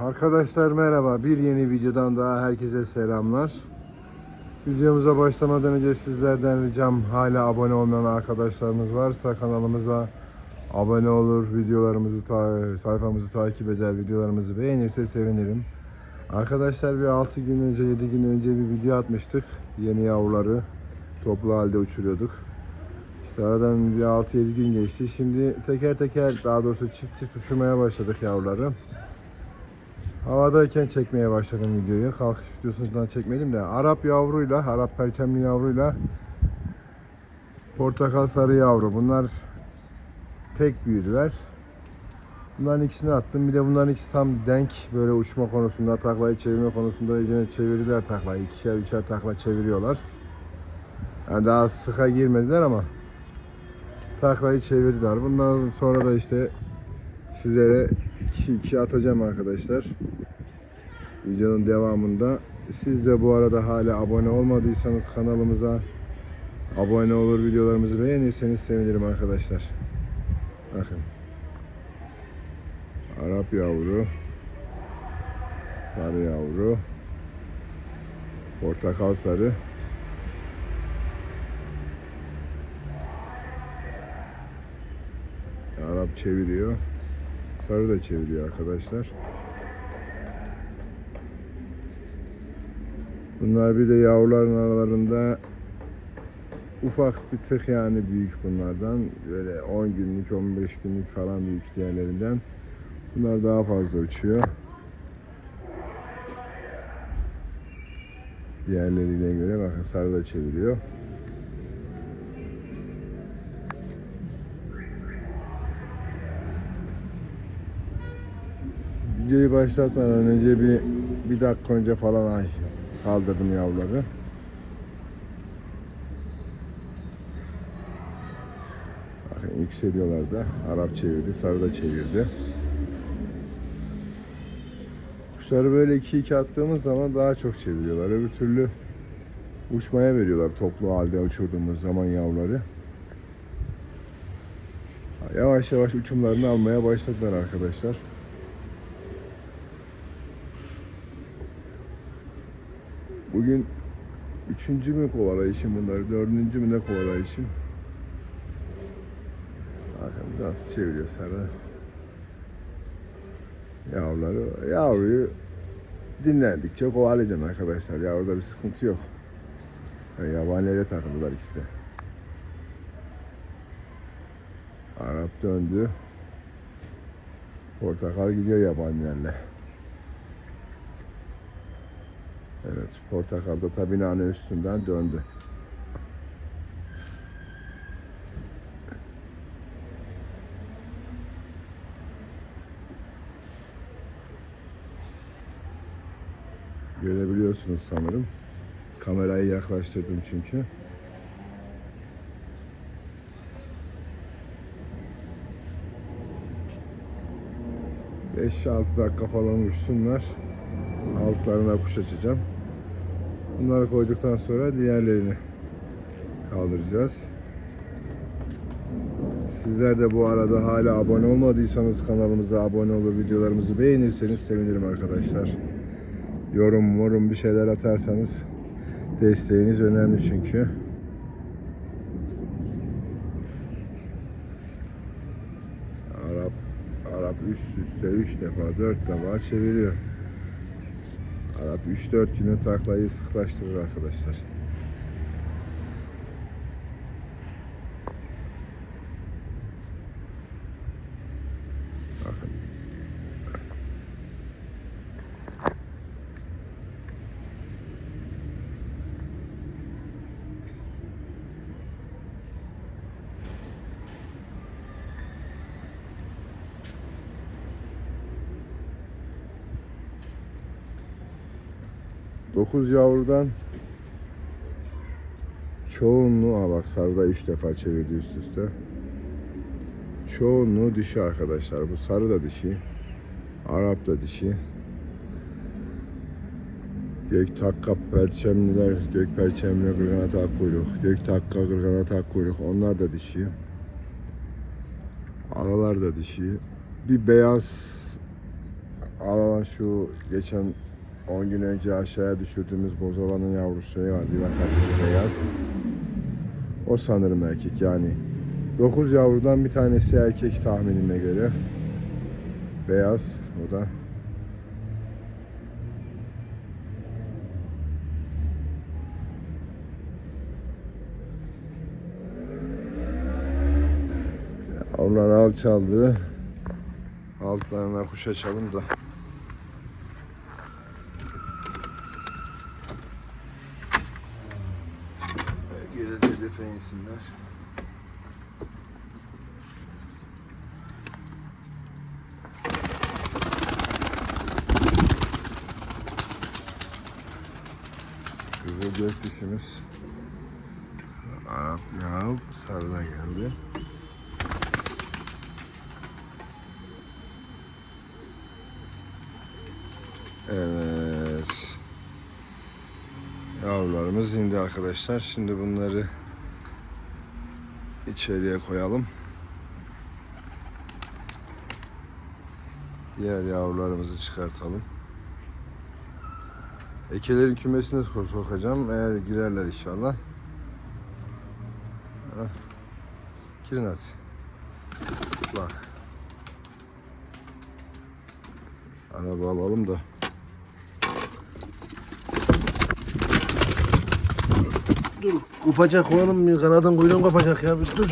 Arkadaşlar merhaba. Bir yeni videodan daha herkese selamlar. Videomuza başlamadan önce sizlerden ricam hala abone olmayan arkadaşlarımız varsa kanalımıza abone olur, videolarımızı ta- sayfamızı takip eder, videolarımızı beğenirse sevinirim. Arkadaşlar bir 6 gün önce, 7 gün önce bir video atmıştık. Yeni yavruları toplu halde uçuruyorduk. İşte aradan bir 6-7 gün geçti. Şimdi teker teker daha doğrusu çift çift uçurmaya başladık yavruları. Havadayken çekmeye başladım videoyu. Kalkış videosundan çekmedim de Arap yavruyla, Arap perçemli yavruyla portakal sarı yavru. Bunlar tek büyüdüler. Bunların ikisini attım. Bir de bunların ikisi tam denk böyle uçma konusunda, taklayı çevirme konusunda iyice çevirdiler taklayı. İkişer üçer takla çeviriyorlar. Yani daha sıka girmediler ama taklayı çevirdiler. Bundan sonra da işte sizlere 2-2 atacağım arkadaşlar. Videonun devamında. Siz de bu arada hala abone olmadıysanız kanalımıza abone olur, videolarımızı beğenirseniz sevinirim arkadaşlar. Bakın. Arap yavru, sarı yavru, portakal sarı. Arap çeviriyor. Sarı da çeviriyor arkadaşlar. Bunlar bir de yavruların aralarında ufak bir tık yani büyük bunlardan. Böyle 10 günlük 15 günlük falan büyük diğerlerinden. Bunlar daha fazla uçuyor. Diğerleriyle göre bakın sarı da çeviriyor. Videoyu başlatmadan önce bir bir dakika önce falan ay- kaldırdım yavruları. Bakın yükseliyorlar da. Arap çevirdi, sarı da çevirdi. Kuşları böyle 2-2 attığımız zaman daha çok çeviriyorlar. Öbür türlü uçmaya veriyorlar toplu halde uçurduğumuz zaman yavruları. Yavaş yavaş uçumlarını almaya başladılar arkadaşlar. Bugün üçüncü mü kovalayışım bunları, dördüncü mü ne kovalayışım? Bakın nasıl çeviriyor sarı. Yavruları, yavruyu dinlendikçe kovalayacağım arkadaşlar. Yavruda bir sıkıntı yok. Yani yabanilere takıldılar ikisi de. Arap döndü. Portakal gidiyor yabanilerle. Evet, portakal da tabi nane üstünden döndü. Görebiliyorsunuz sanırım. Kamerayı yaklaştırdım çünkü. Beş altı dakika falan uçsunlar. Altlarına kuş açacağım. Bunları koyduktan sonra diğerlerini kaldıracağız. Sizler de bu arada hala abone olmadıysanız kanalımıza abone olur, videolarımızı beğenirseniz sevinirim arkadaşlar. Yorum, morum bir şeyler atarsanız desteğiniz önemli çünkü. Arap Arap üst üste 3 defa 4 defa çeviriyor. Arap 3-4 günü taklayı sıklaştırır arkadaşlar. 9 yavrudan çoğunluğu ha bak sarıda 3 defa çevirdi üst üste. Çoğunluğu dişi arkadaşlar. Bu sarı da dişi. Arap da dişi. Gök takka perçemliler, gök perçemli kırgana kuyruk, gök takka kırganata kuyruk. Onlar da dişi. Alalar da dişi. Bir beyaz alalar şu geçen 10 gün önce aşağıya düşürdüğümüz bozovanın yavrusu şey var. Divan kardeşi beyaz. O sanırım erkek yani. 9 yavrudan bir tanesi erkek tahminime göre. Beyaz o da. Onlar alçaldı. Altlarına kuş açalım da. Gök dişimiz. Arap sarıda geldi. Evet. Yavrularımız indi arkadaşlar. Şimdi bunları içeriye koyalım. Diğer yavrularımızı çıkartalım. Ekelerin kümesine sok- sokacağım. Eğer girerler inşallah. Heh. Girin hadi. Bak. Araba alalım da. Dur kopacak oğlum kanadın kuyruğun kopacak ya bir dur.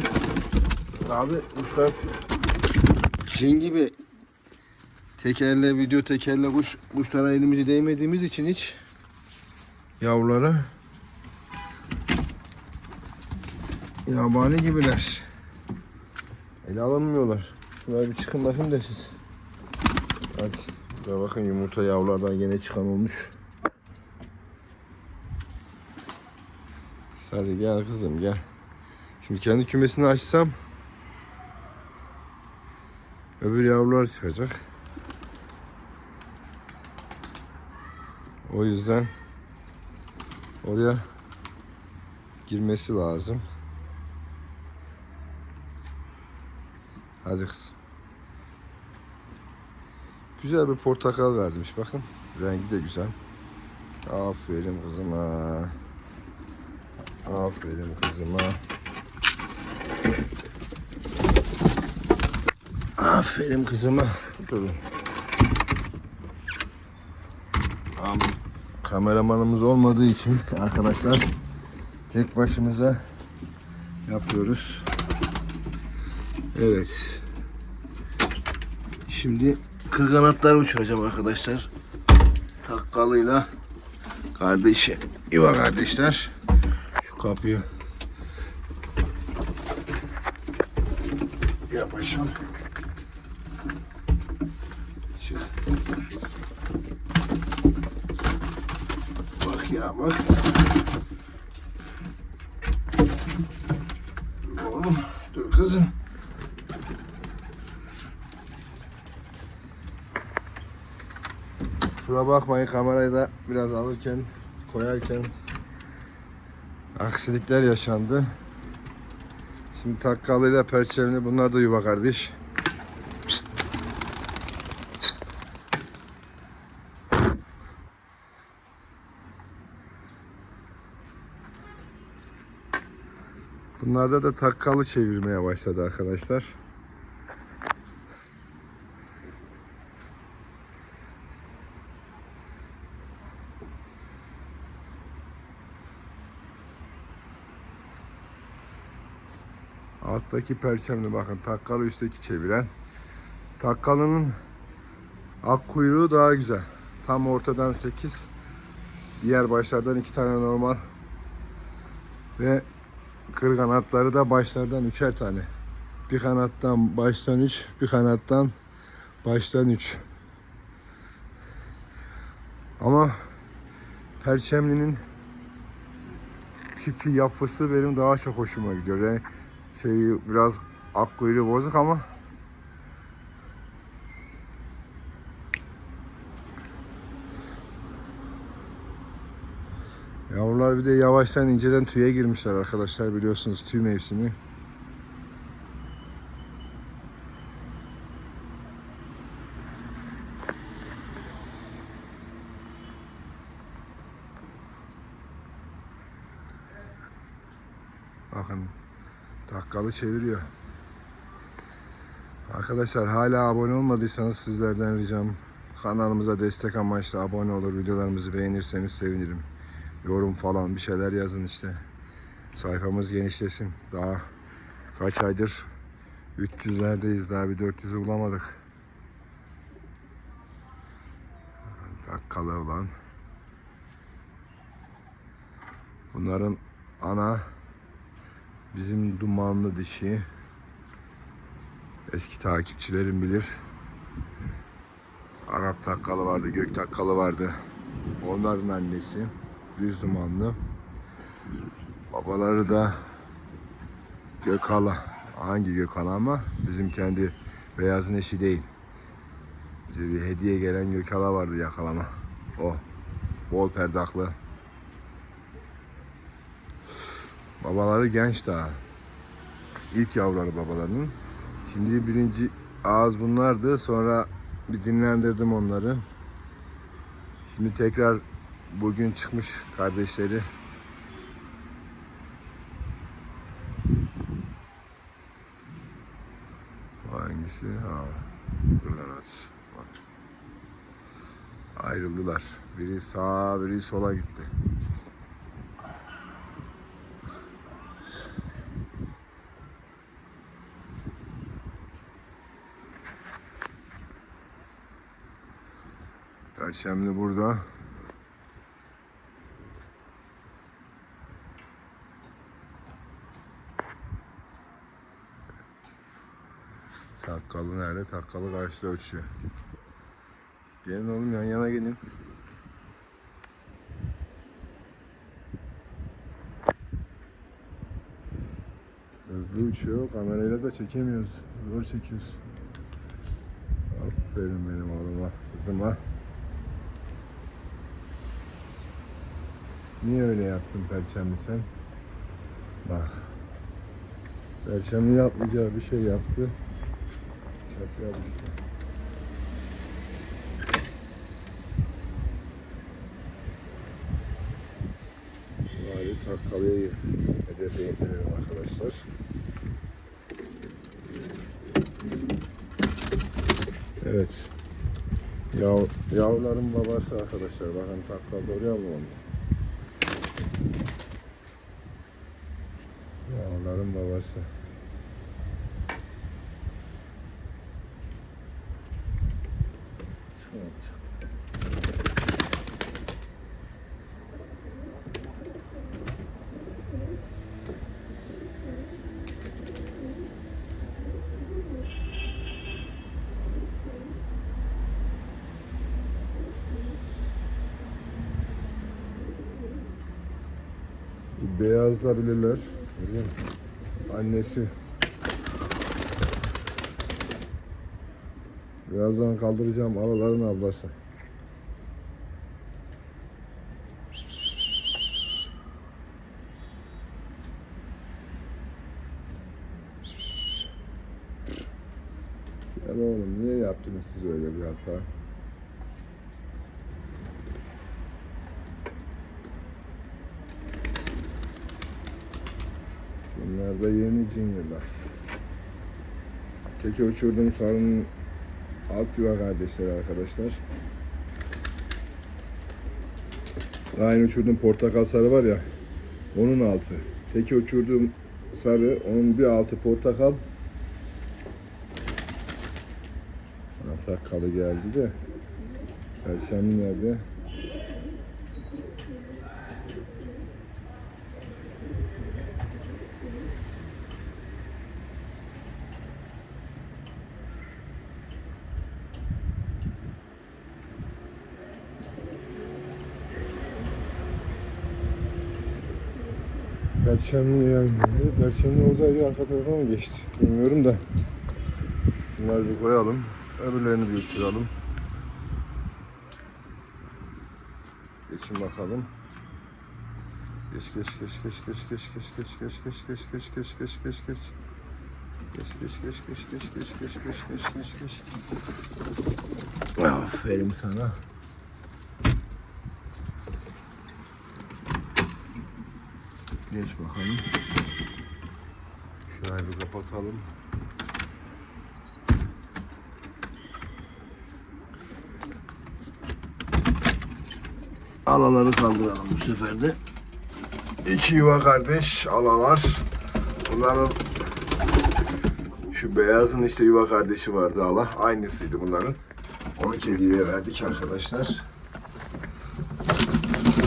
Abi kuşlar cin gibi tekerle video tekerle kuş kuşlara elimizi değmediğimiz için hiç yavrulara yabani gibiler. Ele alınmıyorlar. Şunlar bir çıkın bakayım da siz. Hadi. Ya bakın yumurta yavrulardan yine çıkan olmuş. Hadi gel kızım gel. Şimdi kendi kümesini açsam öbür yavrular çıkacak. O yüzden oraya girmesi lazım. Hadi kızım. Güzel bir portakal vermiş bakın. Rengi de güzel. Aferin kızıma. Aferin kızıma. Aferin kızıma. Durun. Abi, kameramanımız olmadığı için arkadaşlar tek başımıza yapıyoruz. Evet. Şimdi kırganatları uçuracağım arkadaşlar. Takkalıyla kardeşi. İva kardeşler. Şu kapıyı yapacağım. Bak bak. Oğlum. Dur kızım. Kusura bakmayın kamerayı da biraz alırken koyarken aksilikler yaşandı. Şimdi takkalıyla perçemli bunlar da yuva kardeş. Bunlarda da takkalı çevirmeye başladı arkadaşlar. Alttaki perçemli bakın takkalı üstteki çeviren. Takkalının ak kuyruğu daha güzel. Tam ortadan 8. Diğer başlardan 2 tane normal. Ve kır kanatları da başlardan üçer tane. Bir kanattan baştan 3, bir kanattan baştan 3. Ama perçemlinin tipi yapısı benim daha çok hoşuma gidiyor. Yani şeyi biraz ak bozuk ama Yavrular bir de yavaştan inceden tüye girmişler arkadaşlar biliyorsunuz tüy mevsimi. Bakın takkalı çeviriyor. Arkadaşlar hala abone olmadıysanız sizlerden ricam kanalımıza destek amaçlı abone olur videolarımızı beğenirseniz sevinirim. Yorum falan bir şeyler yazın işte. Sayfamız genişlesin. Daha kaç aydır 300'lerdeyiz daha bir 400'ü bulamadık. Takkalı olan. Bunların ana bizim dumanlı dişi. Eski takipçilerim bilir. Arap takkalı vardı, gök takkalı vardı. Onların annesi. Düz dumanlı. Babaları da Gökhala. Hangi Gökhala ama bizim kendi beyazın eşi değil. Bize bir hediye gelen Gökhala vardı yakalama. O. Bol perdaklı. Babaları genç daha. İlk yavruları babalarının. Şimdi birinci ağız bunlardı. Sonra bir dinlendirdim onları. Şimdi tekrar bugün çıkmış kardeşleri. Hangisi? Ha. Aç. Bak. Ayrıldılar. Biri sağa, biri sola gitti. Perşembe burada. Nerede? Takkalı karşıda uçuyor. Gelin oğlum yan yana gelin. Hızlı uçuyor. Kamerayla da çekemiyoruz. Zor çekiyoruz. Aferin benim oğluma, kızıma. Niye öyle yaptın Perçemli sen? Bak. Perçemli yapmayacağı bir şey yaptı. Çatıya düştü. Bari takkalıya hedefe getirelim arkadaşlar. Evet. Yav, yavruların babası arkadaşlar. Bakın takkal görüyor mu onu? Yavruların babası. Çok. Bizim annesi. Birazdan kaldıracağım araların ablası. Yani oğlum niye yaptınız siz öyle bir hata? Bunlar da yeni juniorlar. Teke uçurduğum sarının alt yuva kardeşleri arkadaşlar. Aynı uçurduğum portakal sarı var ya, onun altı. Teke uçurduğum sarı, onun bir altı portakal. Portakalı geldi de. Perşembe nerede? Perşembe yani. Perşembe oradaydı arka tarafa mı geçti? Bilmiyorum da. Bunları bir koyalım. Öbürlerini bir uçuralım. Geçin bakalım. Geç geç geç geç geç geç geç geç geç geç geç geç geç geç geç geç Geç geç geç geç geç geç geç geç geç geç geç Aferin sana. Geç bakalım. Şurayı bir kapatalım. Alaları kaldıralım bu sefer de. İki yuva kardeş alalar. Bunların şu beyazın işte yuva kardeşi vardı ala. Aynısıydı bunların. Onu kediye verdik arkadaşlar.